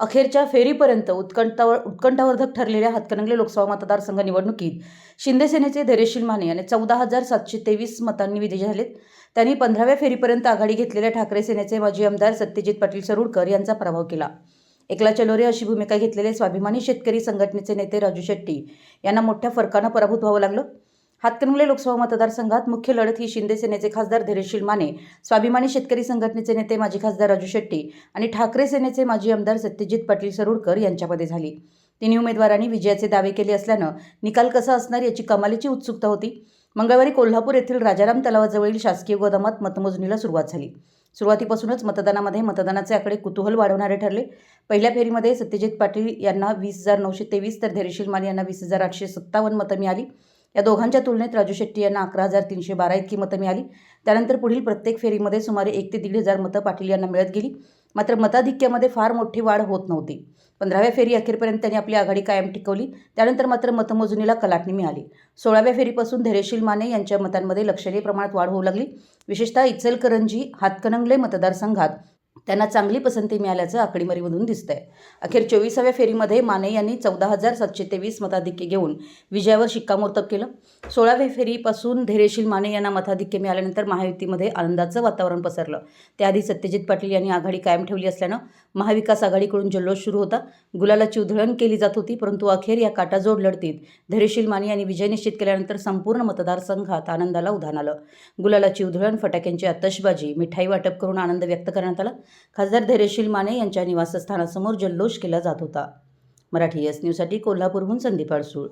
अखेरच्या फेरीपर्यंत उत्कंठावर उत्कंठावर्धक ठरलेल्या हातकणंगले लोकसभा मतदारसंघ निवडणुकीत शिंदे सेनेचे धैर्यशील माने यांनी चौदा हजार सातशे तेवीस मतांनी विजयी झालेत. त्यांनी पंधराव्या फेरीपर्यंत आघाडी घेतलेल्या ठाकरे सेनेचे माजी आमदार सत्यजित पाटील सरुडकर यांचा पराभव केला. एकला चलोरे अशी भूमिका घेतलेले स्वाभिमानी शेतकरी संघटनेचे नेते राजू शेट्टी यांना मोठ्या फरकानं पराभूत व्हावं लागलं. हातकणंगले लोकसभा मतदारसंघात मुख्य लढत ही शिंदे सेनेचे खासदार धैर्यशील माने स्वाभिमानी शेतकरी संघटनेचे नेते माजी खासदार राजू शेट्टी आणि ठाकरे सेनेचे माजी आमदार सत्यजित पाटील सरुडकर यांच्यामध्ये झाली. तिन्ही उमेदवारांनी विजयाचे दावे केले असल्यानं निकाल कसा असणार याची कमालीची उत्सुकता होती. मंगळवारी कोल्हापूर येथील राजाराम तलावाजवळील शासकीय गोदामात मतमोजणीला सुरुवात झाली. सुरुवातीपासूनच मतदानामध्ये मतदानाचे आकडे कुतूहल वाढवणारे ठरले. पहिल्या फेरीमध्ये सत्यजित पाटील यांना वीस हजार नऊशे तेवीस तर धैर्यशील माने यांना वीस हजार आठशे सत्तावन्न मतं मिळाली. या दोघांच्या तुलनेत राजू शेट्टी यांना अकरा हजार तीनशे बारा इतकी मतं मिळाली. त्यानंतर पुढील प्रत्येक फेरीमध्ये सुमारे एक ते दीड हजार मतं पाटील यांना मिळत गेली. मात्र मताधिक्यामध्ये फार मोठी वाढ होत नव्हती. पंधराव्या फेरी अखेरपर्यंत त्यांनी आपली आघाडी कायम टिकवली. त्यानंतर मात्र मतमोजणीला कलाटणी मिळाली. सोळाव्या फेरीपासून धैर्यशील माने यांच्या मतांमध्ये लक्षणीय प्रमाणात वाढ होऊ लागली. विशेषतः इचलकरंजी हातकणंगले मतदारसंघात त्यांना चांगली पसंती मिळाल्याचं आकडेवारीमधून आहे अखेर चोवीसाव्या फेरीमध्ये माने यांनी चौदा हजार सातशे तेवीस मताधिक्य घेऊन विजयावर शिक्कामोर्तब केलं. सोळाव्या फेरीपासून धैर्यशील माने यांना मताधिक्य मिळाल्यानंतर महायुतीमध्ये आनंदाचं वातावरण पसरलं. त्याआधी सत्यजित पाटील यांनी आघाडी कायम ठेवली असल्यानं महाविकास आघाडीकडून जल्लोष सुरू होता. गुलालाची उधळण केली जात होती परंतु अखेर या काटाजोड लढतीत धैर्यशील माने यांनी विजय निश्चित केल्यानंतर संपूर्ण मतदारसंघात आनंदाला उधाण आलं. गुलालाची उधळण फटाक्यांची आतषबाजी मिठाई वाटप करून आनंद व्यक्त करण्यात आला. खासदार धैर्यशील माने यांच्या निवासस्थानासमोर जल्लोष केला जात होता. मराठी एस न्यूजसाठी कोल्हापूरहून संदीप अडसूळ.